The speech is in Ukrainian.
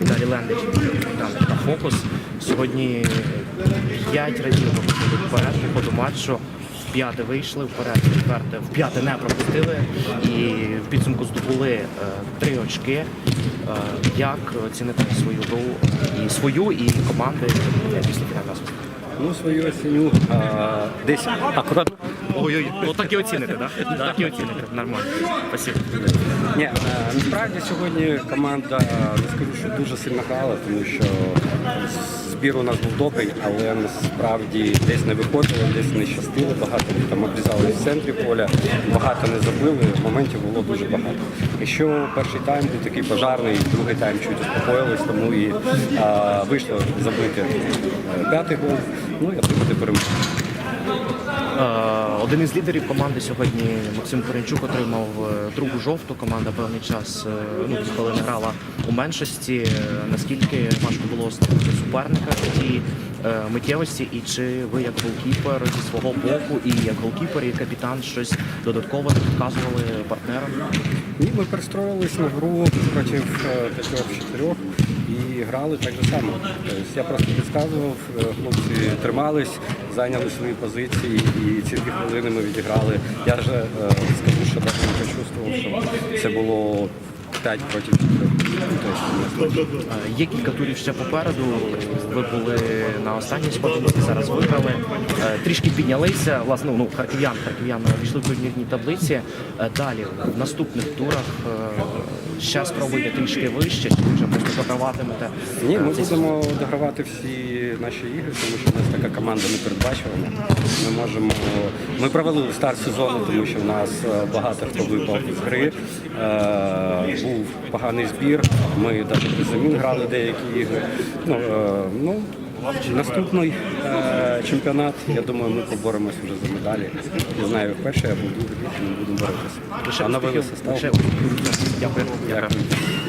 далі Лендич там, та Фокус. Сьогодні 5 разів ми виходили вперед по ходу матчу. В п'яте вийшли вперед, в четверте, в п'яте не пропустили і в підсумку здобули е, три очки. Е, як оцінити свою гру і свою, і команди е, після свистку? Ну, свою оціню а, десь акурат. Ой-ой, ну так і оціните, так? Так і оціните, нормально. Спасибо. Ні, е, насправді сьогодні команда не скажу, що дуже сильно грала, тому що збір у нас був добрий, але насправді десь не виходило, десь не щастило багато. Там обрізали в центрі поля, багато не забили, моментів було дуже багато. Якщо перший тайм був такий пожарний, другий тайм чуть успокоїлись, тому і а, вийшло забити е, п'ятий гол. Ну і отримати перемогу. Один із лідерів команди сьогодні Максим Коренчук отримав е, другу жовту. Команда певний час, е, ну коли не грала у меншості. Е, Наскільки важко було ставити суперника і е, миттєвості, і чи ви як голкіпер зі свого боку, і як голкіпер, і капітан щось додатково не підказували партнерам? Ні, ми перестроїлись на гру проти п'ятьох-чотирьох і грали так же само. Тобто я просто підказував, хлопці тримались, зайняли свої позиції і дві хвилини ми відіграли. Я вже е, скажу, що навіть не почувствував, що це було 5 проти 4. Е, Є кілька турів ще попереду. Ви були на останній сходинці, зараз виграли. Е, Трішки піднялися. Власне, ну харків'ян, харків'ян війшли в турнірній таблиці. Е, Далі в наступних турах ще спробуйте трішки вище, чи вже просто дограватимете. Ні, ми будемо догравати всі наші ігри, тому що в нас така команда не передбачувана. Ми можемо. Ми провели старт сезону, тому що в нас багато хто випав з гри. Був поганий збір. Ми навіть без замін грали деякі ігри. Ну, е, ну наступний е, чемпіонат. Я думаю, ми поборемось вже за медалі. Не знаю, перше або буду ми будемо боротися. А на лише. Дякую. Дякую.